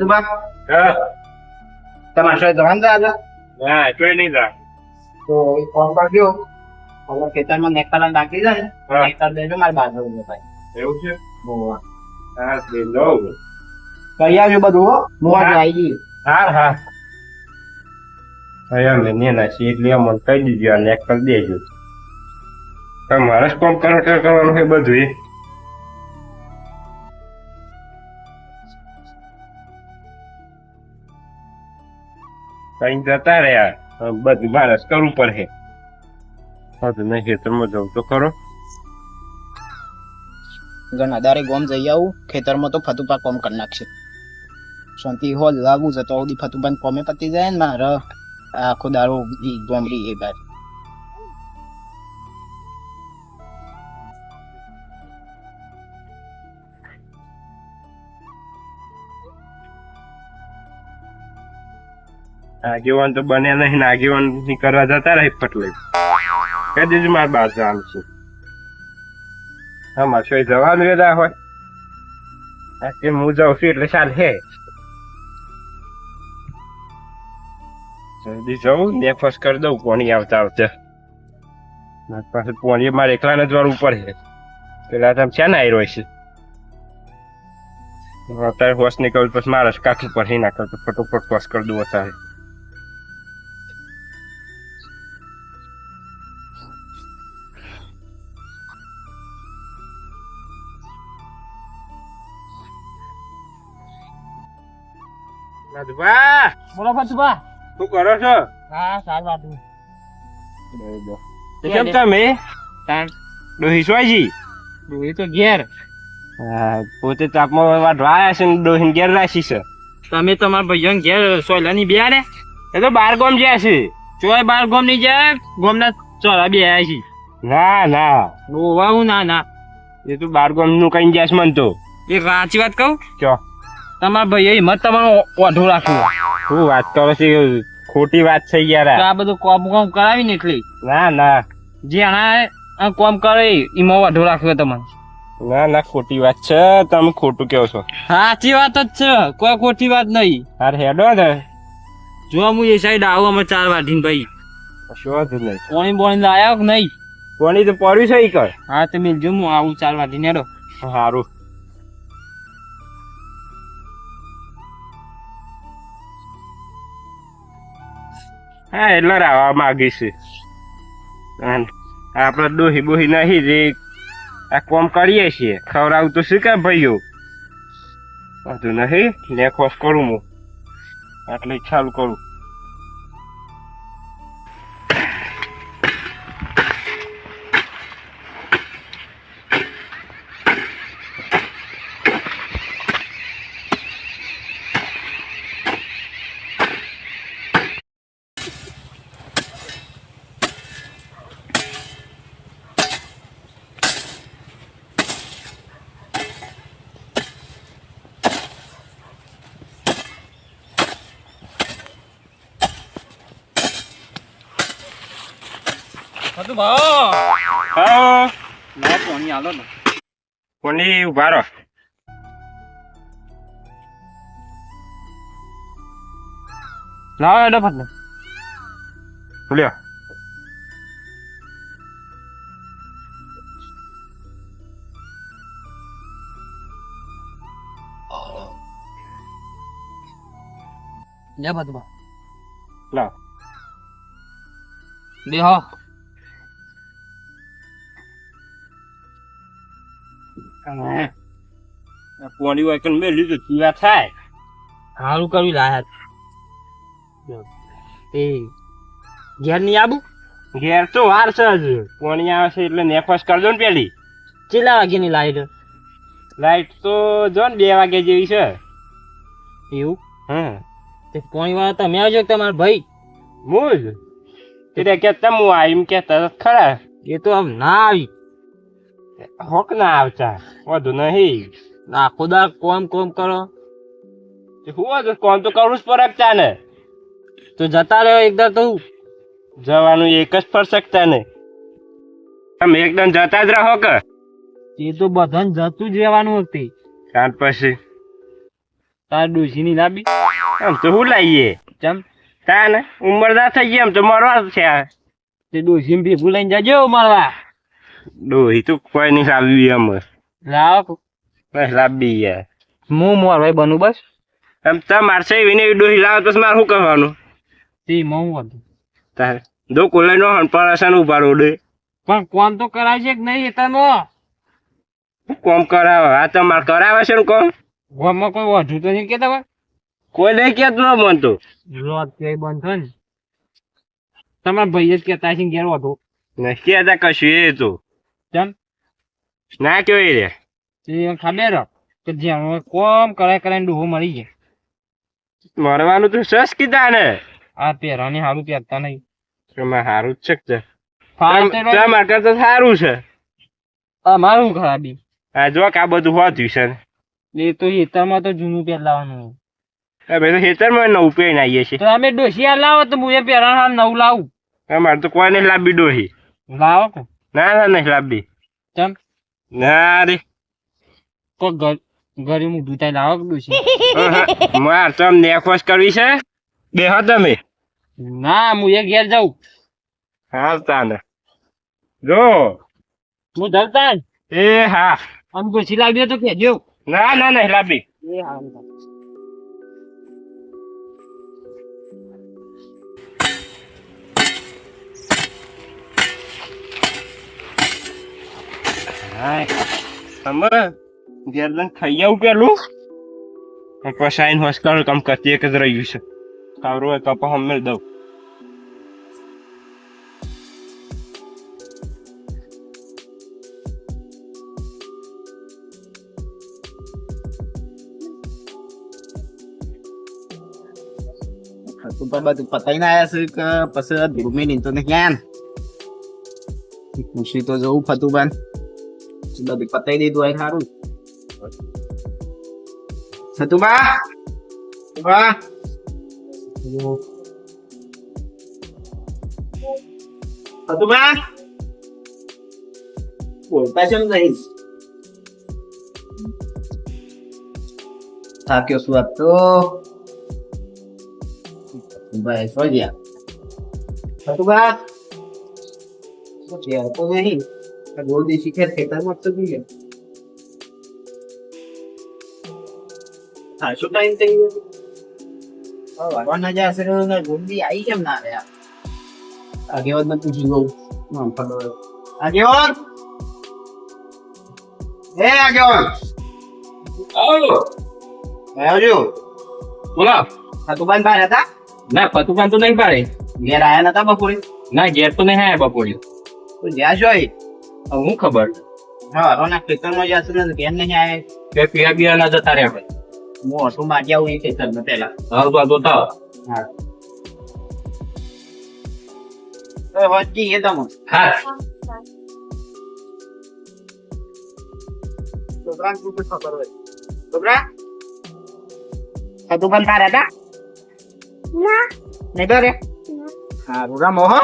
હતું બા. હા. તમારે શું જવાનું છે આજે? ના એટલું નહીં જા તો ફોન કરજો હવે ખેતરમાં નેકલાન નાખી જાય ને હા. નેકર દેજો મારે બાજુ ઊભો ભાઈ. એવું છે. હા તે લઉં. કરી આવજો બધું હો? આજે આવી ગઈ. હા હા. અહીંયા અમે નેના છીએ એટલે અમને કહી દીધું આ નેક કરી દેજો. તમારે જ કોમ કરો કરવાનું છે બધું કઈ જતા રહ્યા. બધું માણસ કરવું પડે હા. નહીં, ખેતરમાં જવું તો ખરો. ઘણા દારે ગોમ જઈ આવું, ખેતરમાં તો ફતુપા કોમ કરી નાખશે. શાંતિ હોલ લાગુ છે તો સુધી ફતુપા કોમે પતી જાય ને મારે. આખો દારો ઈ ગોમરી એ બાર આગેવાન તો બને નહીં આગેવાનની કરવા જતા રહી ફટલે કહી દેજો મારે બાર જવાનું છે. હા, મારે શું જવાનું વેદા હોય. આ કે હું જાઉં છું એટલે ચાલ હે. જલ્દી જવું ને ફસ કરી દઉં, પોણી આવતા આવતા. મારી પાસે પોણી, મારે એકલાને જ વાળું પડે. પેલા તમે ક્યાં ના આવી છે અત્યારે હોશ નીકળ્યું પછી મારે જ કાઠું પર ના કરતો ફટોફટ હોશ કરી દઉં અત્યારે. રાજભા બોલો ફતુપા શું કરો છો? હા સારું વાતું કેમ તમે? ડોહી સોયજી તો ઘેર. પોતે તાપમાં વાઢવા આવ્યા છે ને ડોહીને ઘેર રાખી છે. તમે તમારા ભાઈઓ ઘેર સોયલાની બિહારે એ તો બાર ગોમ જ્યાં છે. ચોય બાર ગોમની જાય? ગોમના ચોરા બે છે. ના ના. ઓવા હું ના ના. એ તો બાર ગોમનું કઈ જશ મન તો. એક સાચી વાત કહું? ચો તમારા એ હિંમત તમારો ઓઢો રાખવું. શું વાત કરો છે? ખોટી વાત છે તો યાર આ બધું કોમ કોમ કરાવી ને એટલે. ના ના. જે આ કોમ કરે એમાં ઓઢો રાખ્યો તમને ના ના ખોટી વાત છે. તમે ખોટું કહો છો. સાચી વાત જ છે. કોઈ ખોટી વાત નહીં. હાર હેડો ને. જો હું એ સાઈડ આવું અમે ચાર વાઢીને ભાઈ. શું જ નહીં. પોણી બોણી લાયા કે નહીં? કોની તો પડ્યું છે ઈ કર હા તમે મિલજો હું આવું ચાર વાઢીને હેડો. સારું હા, એટલે આવવા માગી છે. અને આપણે ડોહી બોહી નહીં જે આ કોમ કરીએ છીએ. ખવડાવું તો શું કામ ભાઈઓ? બધું નહીં ને ખોશ કરું હું. એટલે ચાલુ કરું. હતું ભાવ. હા. ના પોણી આલો ને. કોની ઊભા રહો લાવો એડો ફટલે લ્યો લે બધું લાવ. બે હો પોણી હોય કે મેં લીધું પીવા થાય. સારું કર્યું લાયા એ ઘેર નહીં આવું ઘેર તો વાર છે હજુ. પોણી આવે છે એટલે નેકવાસ કરજો ને પેલી. કેટલા વાગ્યાની લાઈટ? લાઈટ તો જો ને બે વાગ્યા જેવી છે. એવું? હમ. તે પોણી વાળા તમે આવજો કે તમારા ભાઈ? હું જ. એટલે કેતા હું આવીમ કેતા ખરા. એ તો આમ ના આવી. હોક ના આવતા વધુ નહીં. આખો દા કોમ કોમ કરો. હું હતું કોમ તો કરવું જ પડે ને તો જતા રહ્યો એકદમ તો જવાનું એક જ પર શકતા ને તમે એકદમ જતા જ રહો કે? એ તો બધાને જતું જ રહેવાનું હતી કાન પછી. તાર ડોશીની લાબી. આમ તો શું લાવીએ ચમ. તા ને ઉમરદાર થઈ ગયા આમ તો મરવા છે. તે ડોશી ભેગું લઈને જજો મારવા. ડોહી તો કોઈ નહીં લાવી એમ લાવો બસ લાવી યાર હું મોરવાઈ બનું બસ એમ તો મારશે એવી ને એવી ડોહી લાવો તો મારે શું કરવાનું તે મઉં હતું તારે દો કોલે નો હણપણ ઊભા રોડે પણ કોમ તો કરાય છે કે નહીં એતામાં કોમ કરાવે આ તો મારે કરાવે છે ને કોમ ગામમાં કોઈ વધુ તો નહીં કેતા હોય કોઈ નહીં કેતું ન બનતું રોજ કે થાય ને તમારા ભાઈ જ કહેતા છે ઘેર વધુ નહીં કહેતા કશું એ તો ચમ ના કયો એ રે તે ખબર કે જ્યાં કોમ કરાય કરાય ડૂહો મરી જાય. મરવાનું તો સસ કીધા ને. આ પહેરવાની સારું પહેરતા નહીં. એમાં સારું જ છે તે. તમારા કરતા સારું છે. અમારું ખરાબી. આ જો કે આ બધું હોતું છે એ તો હેતરમાં તો જૂનું પહેરલાવાનું અમે તો ખેતરમાં નવું પહેરીને આવીએ છીએ. તો અમે ડોસી લાવો તો હું એ પહેરવાનું હાલ નવું લાવું. અમારે તો કોઈ નહીં લાંબી ડોહી. લાવો કો ના ના નહીં લાંબી ના રે. કોઈ ઘર ઘરે મૂઢું થાય લાવો કે ડોશી માર તમ અમને કરવી છે? બે હો તમે. ના હું એ ઘેર જાઉં. હાલ તાને. જો. હું ધરતા એ હા. આમ ડોશી લાવી હોય તો જો ના ના નહીં લાંબી એ હારું. જઈને ખાઈ આવું પેલું. પછી આઈને હોસ્પિટલ કામ કરતી એક જ રહ્યું છે. હોય તો પછી અમે દઉં. તું પણ બધું પતાઈને આવ્યા છે કે પછી ધૂળમી નહીં તો ક્યાં ખુશી તો જવું ફતું બાન બધું પતાઈ દીધું હોય સારું સતુબા સતુબા સતુબા બોલતા છે નહીં થાક્યો શું આપ તો ભાઈ સો ગયા સતુબા યાર તો નહીં આ હા શું ટાઈમ થઈ ગયો વારવાના જે હશે ને ગોળદી આવી કેમ ના રહ્યા આગેવાન ને પૂછી લઉં હા ખબર આગેવાન હે આગેવાન બોલો સતુબાન ભાઈ હતા ના પતુકાન તો નહીં ભાઈ ઘેર આયા નતા બપોરે ના ઘેર તો નહીં આયા બપોરે તો જ્યાં હવે હું ખબર? હા રોના ખેતરમાં જશે ને ઘેર નહીં આયા કે પીવા બીવા ના જતા રહ્યા હું ઓટો મારી આવું એ ખેતરમાં પેલા હવે તો તો હા. તો હોજી એ તમો. હા. છોકરાને શું શું ખબર હોય? છોકરા? પણ તારા હતા ના. નહીં તો રે. હારું રામ હો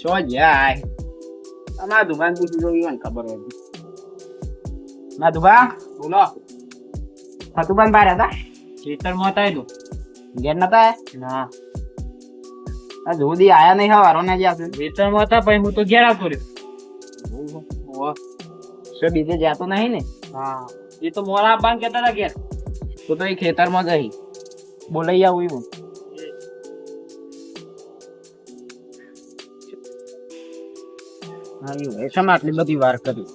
શું જાય. અમારા દુકાન પૂછી જોઈ મને ખબર હોય ના બોલો. સતુબન બાર હતા? ખેતરમાં હતા તો. ઘેર નતા ના. આ જોદી આયા નહીં હવારો ને જ્યાં ખેતરમાં હતા પછી હું તો ઘેર આવતો રહ્યો. છે બીજે જાતો નહીં ને? હા. એ તો મોરા આપવાનું કેતા હતા ઘેર. તો તો એ ખેતરમાં ગઈ બોલાઈ આવું એવું હા એ શા આટલી બધી વાર કરી.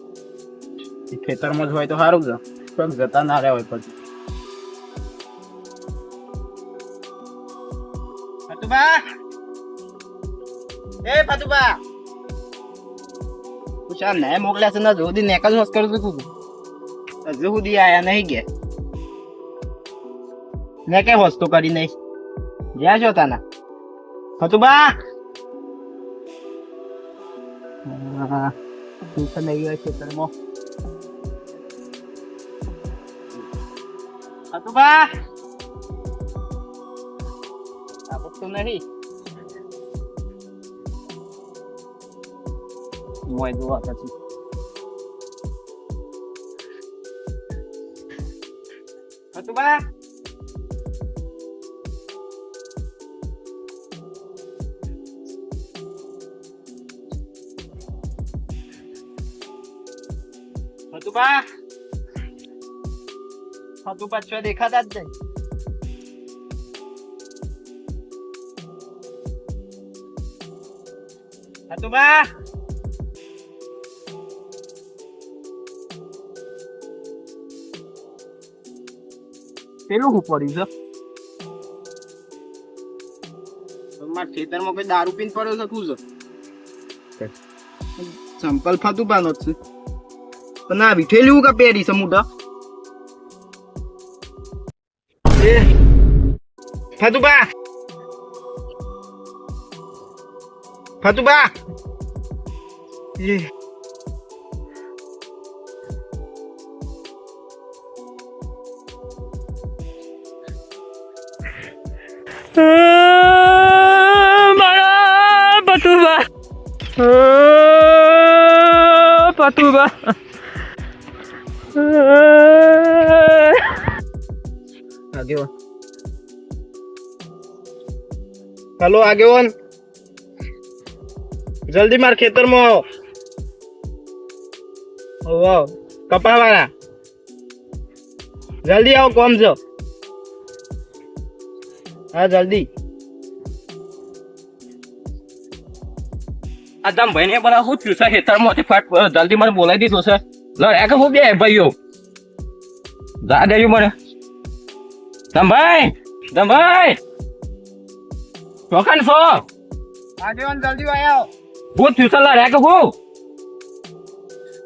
એ ખેતરમાં જ હોય તો સારું છે. પણ જતા ના રહ્યા હોય પછી. ફતુબા એ ને મોકલ્યા છે ને સુધી નેકલ હોશ કરું છું હજુ સુધી આયા નહીં ગયા. ને કે હોસ્તો કરી નહીં. જ્યાં છો તાના? ફતુબા para dulce que tenemos. Satu pa! Tapos tu na rin. Muay dua kasi. Satu. ફતુબા ફતુબા છો દેખાતા જ નહીં ફતુબા પેલું હું પડ્યું છે? તમારા ખેતરમાં કોઈ દારૂ પીને પડ્યો છે શું છે? સંપલ ફતુબાનો જ છે. આ વિઠેલી કા પહેરી છે મોટા એ. ફતુબા. ફતુબા. એ. મારા પતુબા પતુબા આગેવાન હલો આગેવાન જલ્દી માર ખેતરમાં આવો ઓ વાવ કપાવાળા જલ્દી આવો કોમ છો હા જલ્દી આ તમ ભાઈ ને બધા શું થયું છે ખેતરમાંથી ફટ જલ્દી મને બોલાવી દીધો છે લડ એક હું બે ભાઈઓ જા દેજો મને તમભાઈ તમભાઈ ચોકન છો આગેવાન જલ્દી આવો હું થયું છે લડ એક હું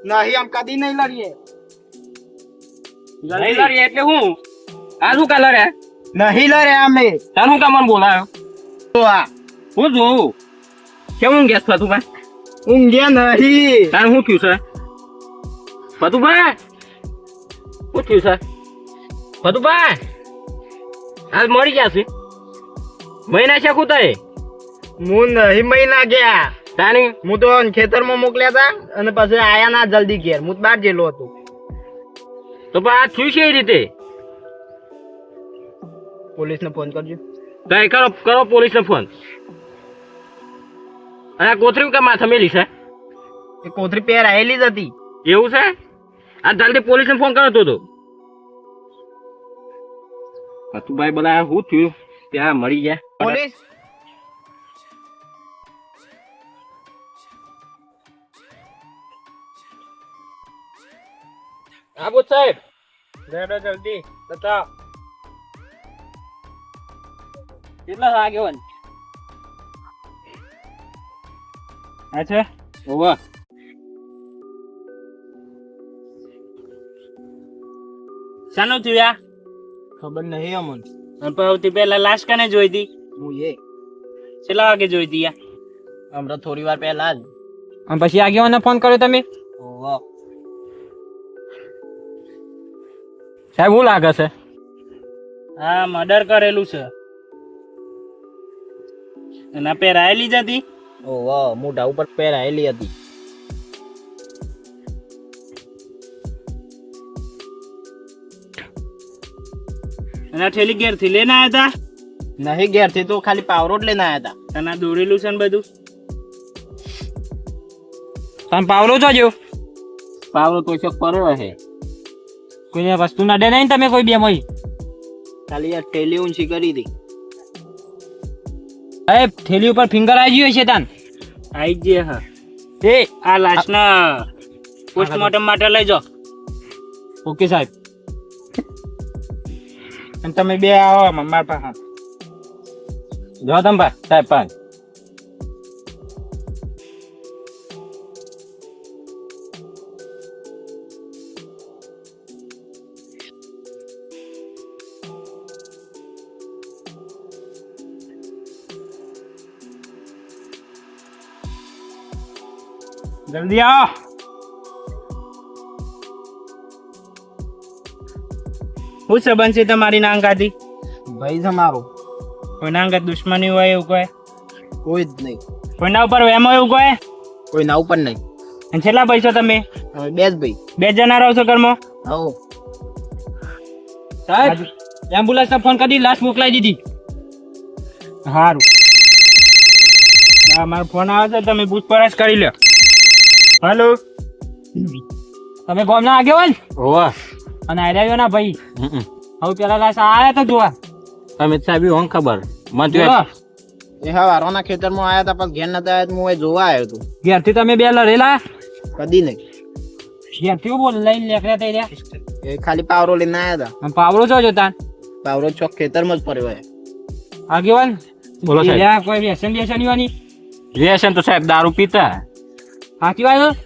નહીં આમ કદી નહીં લડીએ નહીં લડી એટલે હું આ શું કલર હે નહીં લડે અમે તાર હું કામ મને બોલાયો તો આ હું જોઉં કેવું ગેસ થતું ભાઈ ઊંઘ્યા નહીં તાર શું થયું છે ફતુભાઈ શું થયું છે? ફતુભાઈ આજ મરી ગયા છે. મહિના છે કું તય હું નહીં મહિના ગયા. તાની? હું તો ખેતરમાં મોકલ્યા હતા અને પછી આયા ના જલ્દી ઘેર. હું બહાર જેલો હતો. તો પણ આ થયું છે એ રીતે? પોલીસને ફોન કરજો. કઈ કરો કરો પોલીસને ફોન. અને કોથરી કે માથા મેલી છે? એ કોથરી પેર આવેલી જ હતી. એવું છે? આ જલ્દી પોલીસને ફોન કરો હતો. તો બધા શું થયું? ત્યાં મળી ગયા. પોલીસ? હા સાહેબ. રેડો જલ્દી બતાવ. કેટલા આગેવાન અચ્છા ઓવા શાનું થયું યા ખબર નહીં અમન. અને પછી પેલા લાશ કને જોઈ હતી હું એ. છેલ્લા વાગે જોઈ હતી યા હમણાં થોડી વાર પહેલા જ. અને પછી આગેવાને ફોન કર્યો તમે? ઓહો. સાહેબ હું લાગે છે? હા મર્ડર કરેલું છે. અને આ પહેરાયેલી જ હતી? ઓહો મોઢા ઉપર પહેરાયેલી હતી. અને આ થેલી ઘેરથી લઈને આવ્યા હતા નહીં ઘેરથી તો ખાલી પાવરો જ લઈને આવ્યા હતા તને દોરેલું છે ને બધું? તમે પાવલો જોજો પાવરો તો ચોક પર હે કોઈ વસ્તુ ના નહીં ને તમે કોઈ બે મય ખાલી આ ઠેલી ઊંચી કરી હતી અરે ઠેલી ઉપર ફિંગર આવી ગયું છે તાન. આઈ જે હા. એ. આ લાશના પોસ્ટમોર્ટમ માટે લઈ જાઓ. ઓકે સાહેબ. અને તમે બે આવો મારા પાસે. જો તમે ભાઈ સાહેબ પાંચ જલ્દી આવો. શું સંબંધ છે તમારી નાંગાથી ભાઈ છે મારો. કોઈ નાંગા દુશ્મની હોય એવું કોઈ? કોઈ જ નહીં. કોઈના ઉપર વેમ હોય એવું કોઈ? કોઈ ના ઉપર નહીં. અને છેલ્લા છો તમે? બે જ ભાઈ. બે જણા રહો છો ઘરમાં? હો સાહેબ એમ્બ્યુલન્સ ને ફોન કરી લાશ મોકલાઈ દીધી. સારું હા મારો ફોન આવે છે તમે પૂછપરછ કરી લો. હલો. તમે ગોમ ના આગેવાન? હોવા. અને આર્યા ના ભાઈ. હવે પેલા લાશ આયા તો જોવા. અમિત સાહેબ હોં ખબર? મને તો એ હા વારોના ખેતરમાં આયા હતા પણ ઘેર નતા આવ્યા હું એ જોવા આવ્યો હતો ઘેરથી તમે બે લડેલા? કદી નહીં. ઘેરથી બોલ લઈને નીકળ્યા તા રહ્યા. એ ખાલી પાવરો લઈને આવ્યા હતા પાવડો છો જોતા? પાવરો ચોક ખેતરમાં જ પડ્યો આગેવાન બોલો સાહેબ. કોઈ વ્યસન વ્યસન વાની? વ્યસન તો સાહેબ દારૂ પીતા. સાચી વાત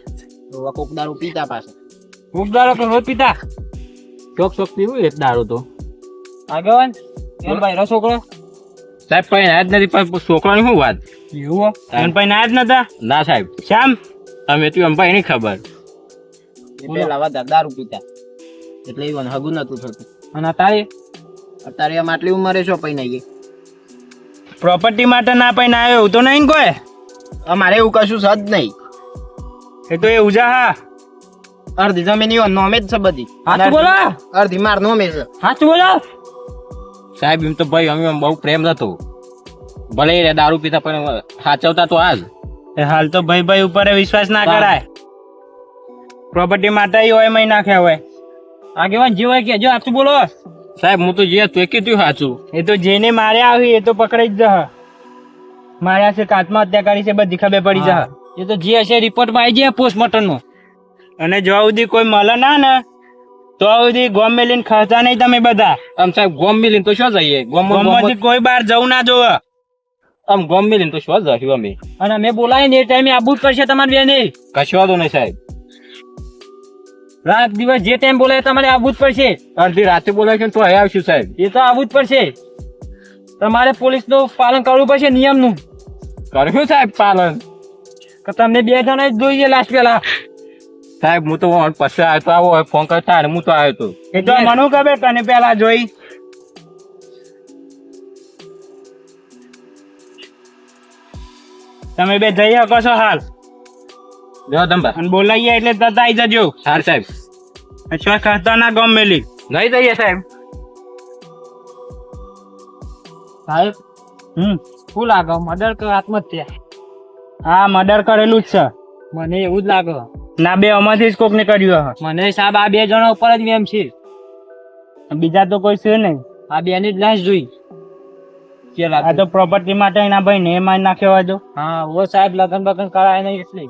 તો કોક દારૂ પીતા પાસે કોક દારૂ રોજ પીતા. ચોક ચોક પીવું એક દારૂ તો. આગેવાન એમ ભાઈ રો છોકરો? સાહેબ પણ આજ નથી પણ છોકરાની શું વાત? એવું એમ ભાઈ ના જ નતા? ના સાહેબ. શ્યામ અમે તું એમ ભાઈ નહીં ખબર. એ પેલા વધારે દારૂ પીતા. એટલે એવું હગું નતું થતું. અને તારે અત્યારે એમ આટલી ઉંમરે છો પૈ નહીં પ્રોપર્ટી માટે ના પૈને આવ્યો એવું તો નહીં કોઈ? અમારે એવું કશું છે નહીં. એ તો એ ઉજા હા. અડધી જમીન નોમે જ છે બધી. હાચું બોલો? અડધી માર નોમે છે. હાચું બોલો? સાહેબ એમ તો ભાઈ અમે બહુ પ્રેમ હતો. ભલે એ દારૂ પીતા પણ સાચવતા તો આજ. એ હાલ તો ભાઈ ભાઈ ઉપર વિશ્વાસ ના કરાય. પ્રોપર્ટી માટે ઈ હોય મહી નાખ્યા હોય આગેવાન જે હોય કે જો હાથ બોલો. સાહેબ હું તો જે તું કીધું સાચું એ તો જેને માર્યા આવી એ તો પકડાઈ જ જહ. માર્યા છે કે હત્યા કરી છે બધી ખબર પડી જહ. એ તો જે હશે રિપોર્ટમાં આવી જાય પોસ્ટમોર્ટમ નો અને જો સુધી કોઈ મળે ના ને તો સુધી ગોમ મેલીને ખાતા નહીં તમે બધા. આમ સાહેબ ગોમ મિલીને તો શું જઈએ? ગોમ ગોમમાંથી કોઈ બહાર જવું ના જોવે. આમ ગોમ મિલીને તો શું જશું અમે? અને અમે બોલાય ને એ ટાઈમે આબુ જ પડશે તમારે બેને. કશું વાંધો નહીં સાહેબ. રાત દિવસ જે ટાઈમ બોલાય તમારે આવવું જ પડશે. અડધી રાતે બોલાય છે તો અહીં આવશું સાહેબ. એ તો આવવું જ પડશે. તમારે પોલીસનું પાલન કરવું પડશે નિયમનું. કર્યું સાહેબ પાલન. તમને બે જણા જ જોઈએ લાસ્ટ પેલા સાહેબ હું તો પછી આવ્યો તો આવો ફોન કરતા હું તો આવ્યો તો. એ તો મને ખબર તને પેલા જોઈ. તમે બે જઈ શકો છો હાલ. જો તમે. અને બોલાઈએ એટલે તતા આવી જજો. હાલ સાહેબ. અચ્છા ખાતા ના ગમ મેલી. નહીં જઈએ સાહેબ. સાહેબ હમ. શું લાગે? મર્ડર કે આત્મહત્યા? હા મર્ડર કરેલું જ છે. મને એવું જ લાગે. ના બે અમાથી જ કોક ને કર્યું હા મને સાહેબ આ બે જણા ઉપર જ એમ છે. બીજા તો કોઈ છે નહીં. આ બે ની જ લાશ જોઈ. કે આ તો પ્રોપર્ટી માટે એના ભાઈ ને મારી નાખ્યો હતો હા ઓ સાહેબ લગન બગન કરાય નહીં એટલે.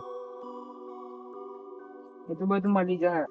એ તો બધું મળી જાય.